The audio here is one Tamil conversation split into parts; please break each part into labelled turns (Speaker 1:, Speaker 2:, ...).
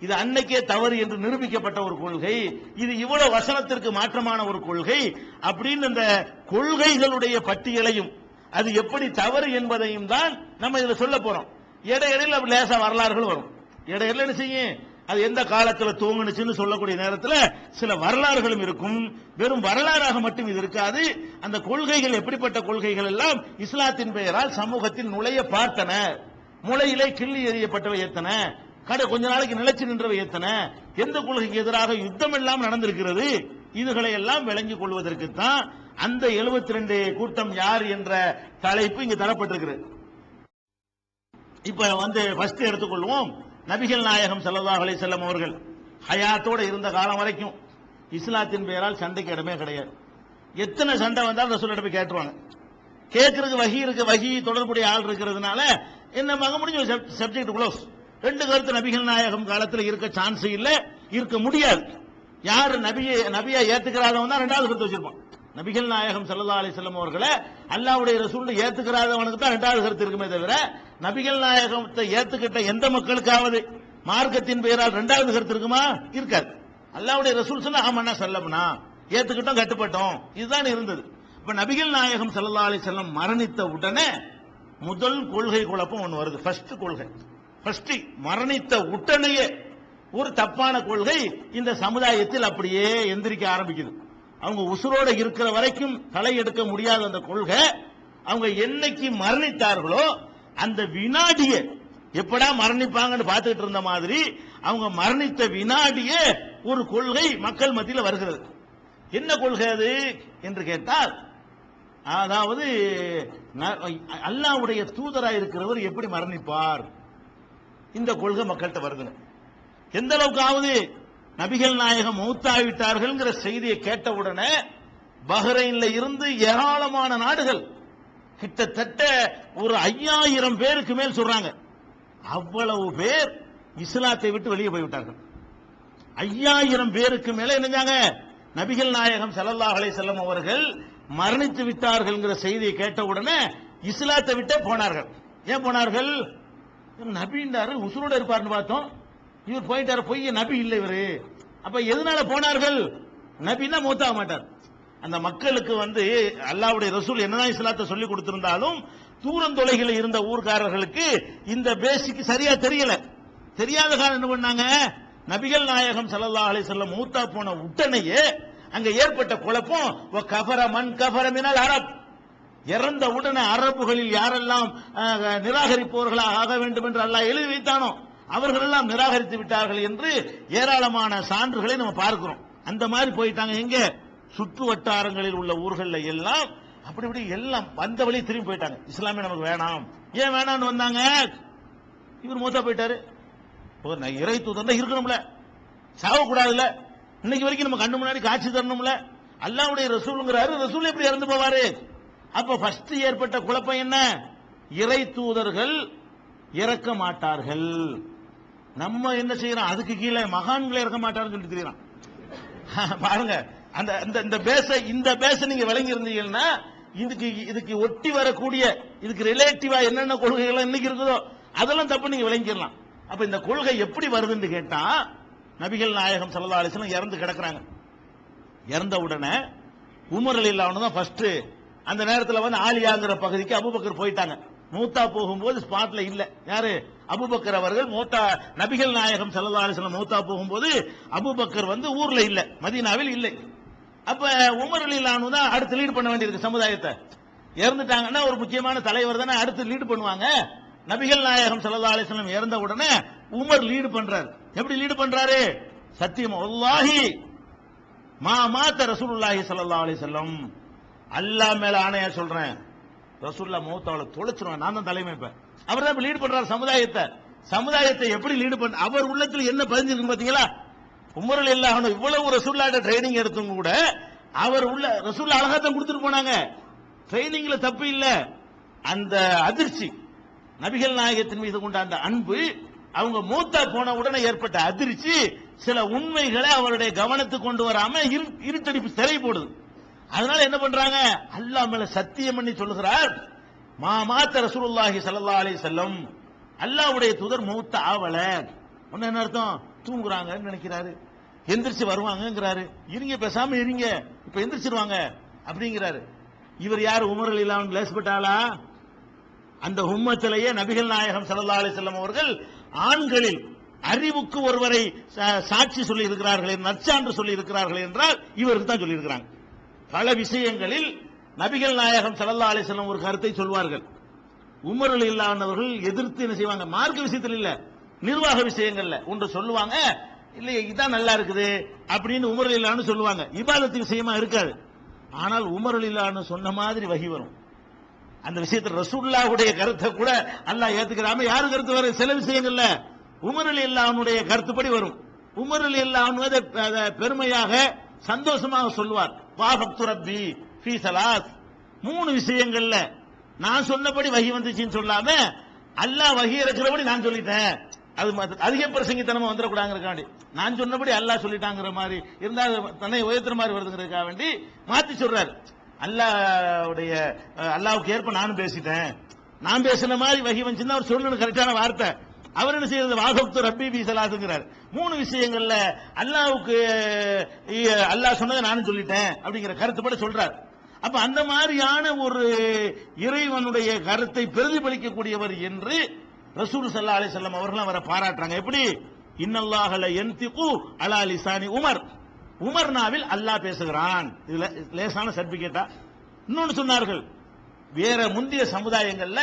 Speaker 1: இது அன்னைக்கே தவறு என்று நிரூபிக்கப்பட்ட ஒரு கொள்கை. இது இவ்வளவு வசனத்திற்கு மாற்றமான ஒரு கொள்கை. அப்படின்னு அந்த கொள்கைகளுடைய பட்டியலையும் அது எப்படி தவறு என்பதையும் தான் நம்ம இதுல சொல்ல போறோம். இடையிடையில் அப்படி லேசா வரலாறுகள் வரும். இடையில என்ன செய்யும்? அது எந்த காலத்துல தூங்குனுச்சுன்னு சொல்லக்கூடிய நேரத்தில் சில வரலாறுகளும் இருக்கும். வெறும் வரலாறாக மட்டும் இது இருக்காது. அந்த கொள்கைகள் எப்படிப்பட்ட கொள்கைகள் எல்லாம் இஸ்லாத்தின் பெயரால் சமூகத்தில் நுழைய பார்த்தன. முளையிலே கிள்ளி எறியப்பட்டவை எத்தனை கடை கொஞ்ச நாளைக்கு நிலைச்சு நின்றவை எத்தனை? எந்த கொள்கைக்கு எதிராக யுத்தம் எல்லாம் நடந்திருக்கிறது? இதுகளை எல்லாம் விளங்கிக் கொள்வதற்கு தான் அந்த 72 கூட்டம் யார் என்ற தலைப்பு இங்கு தரப்பட்டிருக்கிறது. இப்ப வந்து ஃபர்ஸ்ட் எடுத்துக்கொள்வோம். நபிகள் நாயகம் ஸல்லல்லாஹு அலை செல்லம் அவர்கள் ஹயாத்தோட இருந்த காலம் வரைக்கும் இஸ்லாத்தின் பெயரால் சண்டைக்கு இடமே கிடையாது. எத்தனை சண்டை வந்தாலும் ரசூல் போய் கேட்டுருவாங்க. கேட்கறதுக்கு வகி இருக்கு வகி தொடர்புடைய ஆள் இருக்கிறதுனால என்ன மக முடிஞ்ச சப்ஜெக்ட் க்ளோஸ் ரெண்டு கருத்து நபிகள் நாயகம் காலத்தில் இருக்க சான்ஸ் இல்ல இருக்க முடியாது. யார் நபியை நபியை ஏத்துக்கிறாதவன் தான் ரெண்டாவது கருத்து வச்சிருப்பான். நபிகள் நாயகம் சல்லா அலைஹி அவர்களை அல்லாவுடைய ரசூல் ஏத்துக்கிறாதவனுக்கு தான் ரெண்டாவது கருத்து இருக்குமே தவிர நபிகள் நாயகத்தை ஏத்துக்கிட்ட எந்த மக்களுக்காவது மார்க்கத்தின் பெயரால் ரெண்டாவது கருத்து இருக்குமா? இருக்காது. அல்லாவுடைய ரசூல் சொன்னா ஆமாண்ணா செல்லம்னா ஏத்துக்கிட்டோம் கட்டுப்பட்டோம். இதுதான் இருந்தது. இப்ப நபிகள் நாயகம் சல்லா அலி செல்லம் மரணித்த உடனே முதல் கொள்கை குழப்பம் ஒன்று வருது. ஃபர்ஸ்ட் கொள்கை. ஃபர்ஸ்ட் மரணித்த உடனேயே ஒரு தப்பான கொள்கை இந்த சமுதாயத்தில் அப்படியே எந்திரிக்க ஆரம்பிக்குது. அவங்க உசுரோட இருக்கிற வரைக்கும் தலை எடுக்க முடியாத அந்த கொள்கை அவங்க என்னைக்கு மரணித்தார்களோ அந்த வினாடியே எப்படா மரணிப்பாங்கன்னு பார்த்துட்டு இருந்த மாதிரி அவங்க மரணித்த வினாடியே ஒரு கொள்கை மக்கள் மத்தியில் வருகிறது. என்ன கொள்கை அது என்று கேட்டால் அதாவது அல்லாவுடைய தூதராக இருக்கிறவர் எப்படி மரணிப்பார்? இந்த கொள்கை மக்கள்கிட்ட வருதுங்க. எந்த அளவுக்காவது நபிகள் நாயகம் மூத்தாவிட்டார்கள்ங்கிற செய்தியை கேட்ட உடனே பஹ்ரைன்ல இருந்து ஏராளமான நாடுகள் கிட்டத்தட்ட ஒரு ஐயாயிரம் பேருக்கு மேல் சொல்றாங்க. அவ்வளவு பேர் இஸ்லாத்தை விட்டு வெளியே போய்விட்டார்கள். ஐயாயிரம் பேருக்கு மேல என்னஞ்சாங்க? நபிகள் நாயகம் ஸல்லல்லாஹு அலைஹி அவர்கள் மரணித்து விட்டார்கள் செய்தியை கேட்ட உடனே இஸ்லாத்தை விட்டே போனார்கள். ஏன் போனார்கள்? நபின்றாரு உசுரோட இருப்பார்னு பார்த்தோம். இவர் போயிட்டாரு பொய் நபி இல்லை இவரு. அப்ப எதனால போனார்கள்? நபின்னா மூத்தாக மாட்டார். அந்த மக்களுக்கு வந்து அல்லாவுடைய ரசூல் என்னதான் இஸ்லாத்தை சொல்லி கொடுத்திருந்தாலும் தூரம் தொலைகளை இருந்த ஊர்க்காரர்களுக்கு இந்த பேசிக் சரியா தெரியல. தெரியாத காரணம் என்ன பண்ணாங்க? நபிகள் நாயகம் சல்லா அலி செல்லம் மூத்தா போன உடனேயே அங்க ஏற்பட்ட குழப்பம் கபர மண் மன் மினல் அரப். இறந்த உடனே அரபுகளில் யாரெல்லாம் நிராகரிப்பவர்களாக ஆக வேண்டும் என்று அல்லாஹ் எழுதி வைத்தானோ அவர்கள் எல்லாம் நிராகரித்து விட்டார்கள் என்று ஏராளமான சான்றுகளை நம்ம பார்க்கிறோம். அந்த மாதிரி போயிட்டாங்க எங்க? சுற்று வட்டாரங்களில் உள்ள ஊர்களில் எல்லாம் அப்படி இப்படி எல்லாம் வந்த வழி திரும்பி போயிட்டாங்க. இஸ்லாமே நமக்கு வேணாம். ஏன் வேணாம்னு வந்தாங்க? இவர் மூத்தா போயிட்டாரு. ஒரு இறை தூதர் இருக்கணும்ல. சாவக்கூடாதுல்ல இன்னைக்கு வரைக்கும் நம்ம கண்ணு முன்னாடி காட்சி தரணும்ல. அல்லாவுடைய ரசூலுங்கிறாரு. ரசூல் எப்படி இறந்து போவாரு? அப்ப ஃபர்ஸ்ட் ஏற்பட்ட குழப்பம் என்ன? இறை தூதர்கள் இறக்க மாட்டார்கள். நம்ம என்ன செய்யறோம்? அதுக்கு கீழே மகான்களை இறக்க மாட்டாருன்னு சொல்லிட்டு தெரியலாம் பாருங்க அந்த இந்த இந்த பேச இந்த பேச நீங்க விளங்கி இருந்தீங்கன்னா இதுக்கு இதுக்கு ஒட்டி வரக்கூடிய இதுக்கு ரிலேட்டிவா என்னென்ன கொள்கைகள் இன்னைக்கு இருக்குதோ அதெல்லாம் தப்பு நீங்க விளங்கிடலாம். அப்ப இந்த கொள்கை எப்படி வருதுன்னு கேட்டா நபிகள் நாயகம் சல்லா அலிஸ்லாம் இறந்து கிடக்குறாங்க. இறந்த உடனே உமர் அலி தான் ஃபர்ஸ்ட் அந்த நேரத்தில் வந்து ஆலியாங்கிற பகுதிக்கு அபூபக்கர் போயிட்டாங்க. மூத்தா போகும்போது ஸ்பாட்ல இல்ல. யாரு? அபூபக்கர் அவர்கள் மூத்தா நபிகள் நாயகம் ஸல்லல்லாஹு அலைஹி மூத்தா போகும்போது அபூபக்கர் வந்து ஊர்ல இல்ல மதீனாவில் இல்லை. அப்ப உமர் அலி தான் அடுத்து லீடு பண்ண வேண்டியிருக்கு சமுதாயத்தை. இறந்துட்டாங்கன்னா ஒரு முக்கியமான தலைவர் தானே அடுத்து லீடு பண்ணுவாங்க. நபிகள் நாயகம் ஸல்லல்லாஹு அலைஹி இறந்த உடனே உமர் லீடு பண்றாரு. எப்படி லீடு பண்றாரு? சத்தியம் அல்லாஹி மா மாத்த ரசூலுல்லாஹி சல்லா அலிசல்லம் அல்லா அல்லாஹ் மேல ஆணையா சொல்றேன். ரசூல்லா மூத்தாவில் தொலைச்சிருவேன். நான் தான் தலைமை இப்ப அவர் தான் லீடு பண்றாரு சமுதாயத்தை. சமுதாயத்தை எப்படி லீடு பண்ண அவர் உள்ளத்துல என்ன பதிஞ்சிருக்கு பாத்தீங்களா? உமரல் இல்லாம இவ்வளவு ரசூல்லாட்ட ட்ரைனிங் எடுத்தவங்க கூட அவர் உள்ள ரசூல்லா அழகா தான் கொடுத்துட்டு போனாங்க. ட்ரைனிங்ல தப்பு இல்ல. அந்த அதிர்ச்சி நபிகள் நாயகத்தின் மீது கொண்ட அந்த அன்பு அவங்க மூத்தா போன உடனே ஏற்பட்ட அதிர்ச்சி சில உண்மைகளை அவருடைய கவனத்துக்கு கொண்டு வராம இரு- இருட்டடிப்பு சிறை போடுது. அதனால என்ன பண்றாங்க? அல்லாஹ் மேல சத்தியம் பண்ணி சொல்லுகிறார். மா மாத்த ரசூலுல்லாஹி சல்லா அலி செல்லம் அல்லாவுடைய தூதர் மூத்த ஆவல. ஒன்னு என்ன அர்த்தம்? தூங்குறாங்கன்னு நினைக்கிறாரு. எந்திரிச்சு வருவாங்கங்கிறாரு. இருங்க பேசாம இருங்க. இப்ப எந்திரிச்சிருவாங்க அப்படிங்கிறாரு. இவர் யார்? உமரல் இல்லாமல் லேசப்பட்டாளா அந்த உம்மத்திலேயே நபிகள் நாயகம் சல்லா அலி செல்லம் அவர்கள் ஆண்களில் அறிவுக்கு ஒருவரை சா- சாட்சி சொல்லி இருக்கிறார்கள் நற்சான்று சொல்லி இருக்கிறார்கள் என்றால் இவருக்கு தான் சொல்லி இருக்கிறாங்க பல விஷயங்களில் நபிகள் நாயகம் சல்லா அலைஹி ஒரு கருத்தை சொல்வார்கள். உமருள் இல்லாதவர்கள் எதிர்த்து என்ன செய்வாங்க? மார்க்க விஷயத்தில் இல்ல. நிர்வாக விஷயங்கள்ல. ஒன்று சொல்லுவாங்க இல்லையே இதான் நல்லா இருக்குது அப்படின்னு உமருள் இல்லான்னு சொல்லுவாங்க. இபாதத்து விஷயமா இருக்காது. ஆனால் உமருள் இல்லான்னு சொன்ன மாதிரி வகி வரும். அந்த விஷயத்தில் ரசூல்லாவுடைய கருத்தை கூட அல்லாஹ் ஏத்துக்கிறாம யாரு கருத்து வர சில விஷயங்கள்ல உமர் இல்லாவுடைய கருத்துப்படி வரும். உமரல் அலி அதை பெருமையாக சந்தோஷமாக சொல்வார் வாஹப்து ரப்பி ஃபி சலாஸ். மூணு விஷயங்கள்ல நான் சொன்னபடி வகி வந்துச்சுன்னு சொல்லாம அல்லாஹ் வகி இருக்கிறபடி நான் சொல்லிட்டேன். அது அதிக பிரசங்கித்தனமா வந்துடக்கூடாங்கிறக்காண்டி நான் சொன்னபடி அல்லாஹ் சொல்லிட்டாங்கிற மாதிரி இருந்தால் தன்னை உயர்த்துற மாதிரி வருதுங்கிறதுக்காக வேண்டி மாத்தி சொல்றாரு. அல்லாவுடைய அல்லாவுக்கு ஏற்ப நானும் பேசிட்டேன். நான் பேசின மாதிரி வகி வந்துச்சுன்னா அவர் சொல்லணும் கரெக்டான வார்த்தை. அவர் என்ன செய்யறது? வாகப்து ரப்பி பி சலாத்துங்கிறார். மூணு விஷயங்கள்ல அல்லாவுக்கு அல்லாஹ் சொன்னதை நானும் சொல்லிட்டேன் அப்படிங்கிற கருத்துப்பட சொல்றார். அப்ப அந்த மாதிரியான ஒரு இறைவனுடைய கருத்தை பிரதிபலிக்கக்கூடியவர் என்று ரசூல் சல்லா அலி செல்லம் அவர்கள் அவரை பாராட்டுறாங்க. எப்படி? இன்னல்லாஹல என்திகு அலா லிசானி உமர். உமர் நாவில் அல்லாஹ் பேசுகிறான். இதுல லேசான சர்டிபிகேட்டா இன்னொன்னு சொன்னார்கள் வேற முந்தைய சமுதாயங்கள்ல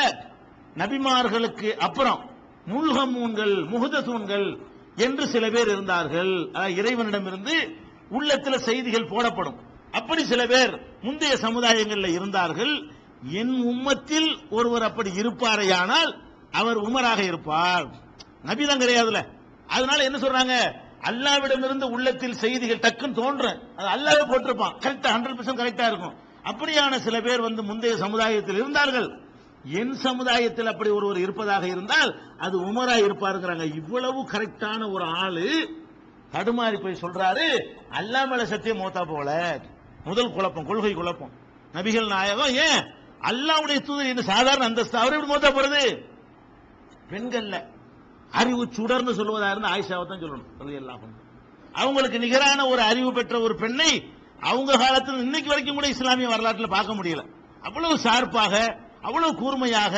Speaker 1: நபிமார்களுக்கு அப்புறம் முல்கமூன்கள் முகுதசூன்கள் என்று சில பேர் இருந்தார்கள். அதாவது இறைவனிடமிருந்து உள்ளத்தில் செய்திகள் போடப்படும். அப்படி சில பேர் முந்தைய சமுதாயங்களில் இருந்தார்கள். என் உம்மத்தில் ஒருவர் அப்படி இருப்பாரையானால் அவர் உமராக இருப்பார். நபிதான் கிடையாதுல அதனால என்ன சொல்றாங்க? அல்லாவிடமிருந்து உள்ளத்தில் செய்திகள் டக்குன்னு தோன்றும். அது அல்லாவே போட்டிருப்பான். கரெக்டா ஹண்ட்ரட் பர்சன்ட் கரெக்டா இருக்கும். அப்படியான சில பேர் வந்து முந்தைய சமுதாயத்தில் இருந்தார்கள். என் சமுதாயத்தில் அப்படி ஒருவர் இருப்பதாக இருந்தால் அது உமரா இருப்பாருங்கிறாங்க. இவ்வளவு கரெக்டான ஒரு ஆளு தடுமாறி போய் சொல்றாரு அல்லாமல சத்தியம் மோத்தா போல. முதல் குழப்பம் கொள்கை குழப்பம். நபிகள் நாயகம் ஏன்? அல்லாவுடைய தூதர் என்ன சாதாரண அந்தஸ்து அவர் எப்படி மோத்தா போறது? பெண்கள்ல. அறிவு சுடர்னு சொல்வதா இருந்தால் ஆயிஷாவை தான் சொல்லணும் ரலியல்லாஹு அன்ஹா. அவங்களுக்கு நிகரான ஒரு அறிவு பெற்ற ஒரு பெண்ணை அவங்க காலத்தில் இன்னைக்கு வரைக்கும் கூட இஸ்லாமிய வரலாற்றில் பார்க்க முடியல. அவ்வளவு சார்பாக அவ்வளவு கூர்மையாக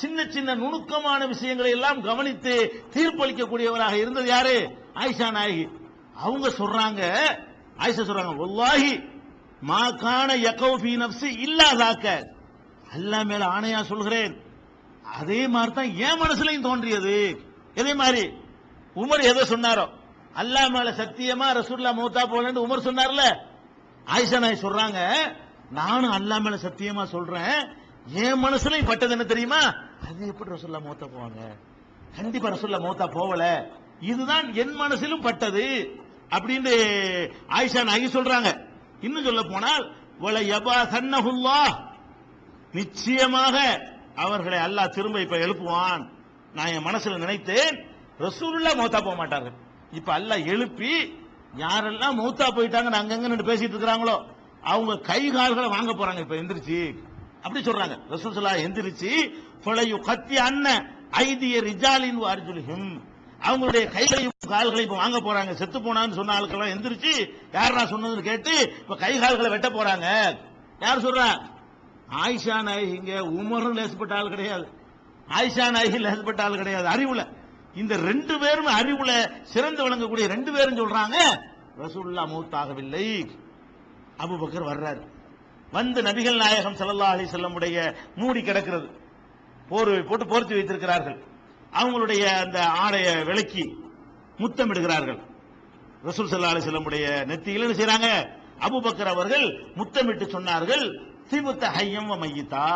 Speaker 1: சின்ன சின்ன நுணுக்கமான விஷயங்களை எல்லாம் கவனித்து தீர்ப்பளிக்கக்கூடியவராக இருந்தது யாரு? ஆயிஷா நாயகி. அவங்க சொல்றாங்க ஆயிஷா சொல்றாங்க வல்லாஹி மாக்கான யகௌபி நப்சு இல்லாதாக்க அல்லாஹ் மேல ஆணையா சொல்கிறேன். அதே மாதிரி தான் என் மனசுலையும் தோன்றியது. இதே மாதிரி உமர் எதை சொன்னாரோ? அல்லாஹ் மேல சத்தியமா ரசூல்லா மூத்தா போலன்னு உமர் சொன்னார்ல? ஆயிஷா நாய் சொல்றாங்க நானும் அல்லாஹ் மேல சத்தியமா சொல்றேன். என் மனசுலையும் பட்டது என்ன தெரியுமா? அது எப்படி ரசுல்லா மூத்தா போவாங்க? கண்டிப்பா ரசுல்லா மூத்தா போகல. இதுதான் என் மனசிலும் பட்டது அப்படின்னு ஆயிஷா நாயகி சொல்றாங்க. இன்னும் சொல்ல போனால் நிச்சயமாக அவர்களை அல்லாஹ் திரும்ப இப்ப எழுப்புவான். நான் என் மனசுல நினைத்தேன் ரசூல்லா மௌத்தா போக மாட்டார்கள். இப்ப அல்லாஹ் எழுப்பி யாரெல்லாம் மௌத்தா போயிட்டாங்க அங்கங்க நின்று பேசிட்டு இருக்கிறாங்களோ அவங்க கை கால்களை வாங்க போறாங்க இப்ப எந்திரிச்சு. அப்படி சொல்றாங்க. ரசூல் எந்திரிச்சு ஃபலையு கத்தி அன்ன ஐதிய ரிஜாலின் அர்ஜுலிஹிம் அவங்களுடைய கைகளையும் கால்களையும் இப்ப வாங்க போறாங்க. செத்து போனான்னு சொன்ன ஆளுக்கெல்லாம் எந்திரிச்சு யாரா சொன்னதுன்னு கேட்டு இப்ப கை கால்களை வெட்ட போறாங்க. யார் சொல்றா? ஆயிஷா நாயகிங்க உமரும் லேசப்பட்ட ஆள் கிடையாது. ஆயிஷா நாயகி லேசப்பட்ட ஆள் கிடையாது. அறிவுல. இந்த ரெண்டு பேரும் அறிவுல சிறந்து விளங்கக்கூடிய ரெண்டு பேரும் சொல்றாங்க ரசூல்லா மூத்தாகவில்லை. அபுபக்கர் வர்றாரு. வந்து நபிகள் நாயகம் ஸல்லல்லாஹு அலி செல்லமுடைய மூடி கிடக்கிறது. போர்வை போட்டு போர்த்தி வைத்திருக்கிறார்கள். அவங்களுடைய அந்த ஆடைய விளக்கி முத்தமிடுகிறார்கள் ரசூல் ஸல்லல்லாஹு அலி செல்லமுடைய நெத்தியில் என்ன செய்யறாங்க அபுபக்கர் அவர்கள் முத்தமிட்டு சொன்னார்கள் திபுத்த ஹையம் வ மையிதா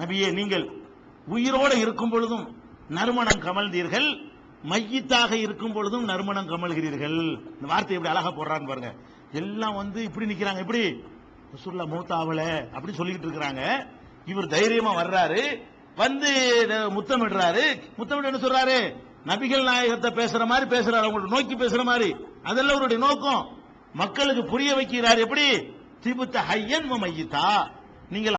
Speaker 1: நபியே நீங்கள் உயிரோடு இருக்கும் பொழுதும் நறுமணம் கமழ்ந்தீர்கள் மையத்தாக இருக்கும் பொழுதும் நறுமணம் கமழ்கிறீர்கள். இந்த வார்த்தை எப்படி அழகா போடுறான்னு பாருங்க. எல்லாம் வந்து இப்படி நிக்கிறாங்க. இப்படி ரசூல்லா மூத்தாவல அப்படின்னு சொல்லிட்டு இருக்கிறாங்க. இவர் தைரியமா வர்றாரு. வந்து முத்தமிடுறாரு. முத்தமிட என்ன சொல்றாரு? நபிகள் நாயகத்தை பேசுற மாதிரி பேசுறாரு. அவங்களுக்கு நோக்கி பேசுற மாதிரி. அதெல்லாம் அவருடைய நோக்கம். மக்களுக்கு புரிய வைக்கிறார். எப்படி? திபுத்த ஹையன் மையத்தா. நீங்கள்